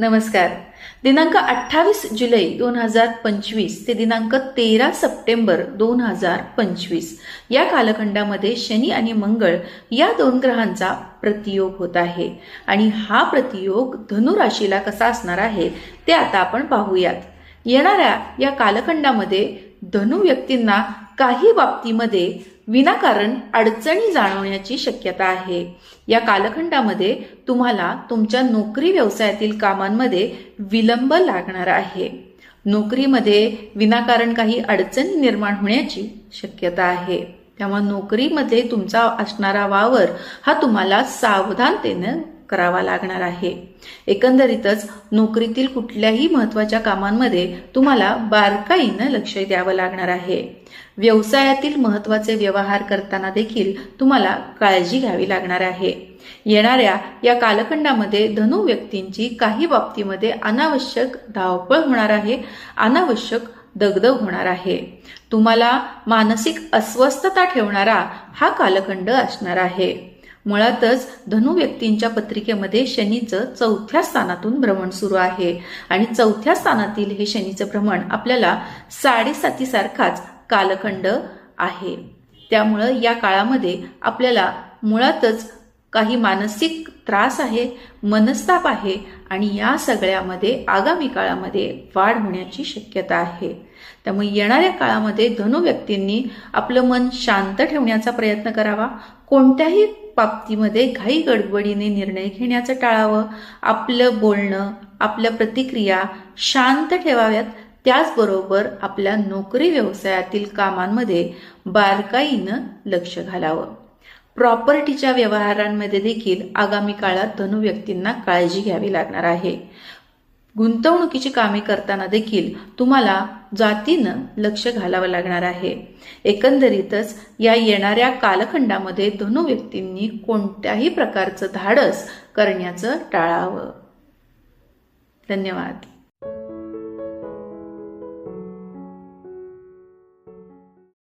नमस्कार. दिनांक अठ्ठावीस जुलै दोन हजार पंचवीस ते दिनांक तेरा सप्टेंबर दोन हजार पंचवीस या कालखंडामध्ये शनी आणि मंगळ या दोन ग्रहांचा प्रतियोग होत आहे. आणि हा प्रतियोग धनु राशीला कसा असणार आहे ते आता आपण पाहूयात. येणाऱ्या या कालखंडामध्ये धनु व्यक्तींना काही बाबतीमध्ये विनाकारण अडचणी जाणवण्याची शक्यता आहे. या कालखंडामध्ये तुम्हाला तुमच्या नोकरी व्यवसायातील कामांमध्ये विलंब लागणार आहे. नोकरीमध्ये विनाकारण काही अडचणी निर्माण होण्याची शक्यता आहे. त्यामुळे नोकरीमध्ये तुमचा असणारा वावर हा तुम्हाला सावधानतेनं करावा लागणार आहे. एकंदरीतच नोकरीतील कुठल्याही महत्त्वाच्या कामांमध्ये तुम्हाला बारकाईनं लक्ष द्यावं लागणार आहे. व्यवसायातील महत्त्वाचे व्यवहार करताना देखील तुम्हाला काळजी घ्यावी लागणार आहे. येणाऱ्या या कालखंडामध्ये धनु व्यक्तींची काही बाबतीमध्ये अनावश्यक धावपळ होणार आहे अनावश्यक दगदग होणार आहे. तुम्हाला मानसिक अस्वस्थता ठेवणारा हा कालखंड असणार आहे. मुळातच धनु व्यक्तींच्या पत्रिकेमध्ये शनीचं चौथ्या स्थानातून भ्रमण सुरू आहे. आणि चौथ्या स्थानातील हे शनीचं भ्रमण आपल्याला साडेसातीसारखाच कालखंड आहे. त्यामुळं या काळामध्ये आपल्याला मुळातच काही मानसिक त्रास आहे मनस्ताप आहे आणि या सगळ्यामध्ये आगामी काळामध्ये वाढ होण्याची शक्यता आहे. त्यामुळे येणाऱ्या काळामध्ये धनु व्यक्तींनी आपलं मन शांत ठेवण्याचा प्रयत्न करावा. कोणत्याही बाबतीमध्ये घाई गडबडीने निर्णय घेण्याचं टाळावं. आपलं बोलणं आपल्या प्रतिक्रिया शांत ठेवाव्यात. त्याचबरोबर आपल्या नोकरी व्यवसायातील कामांमध्ये बारकाईनं लक्ष घालावं. प्रॉपर्टीच्या व्यवहारांमध्ये देखील आगामी काळात धनु व्यक्तींना काळजी घ्यावी लागणार आहे. गुंतवणुकीची कामे करताना देखील तुम्हाला जातीनं लक्ष घालावं लागणार आहे. एकंदरीतच या येणाऱ्या कालखंडामध्ये दोन्ही व्यक्तींनी कोणत्याही प्रकारचं धाडस करण्याचं टाळावं. धन्यवाद.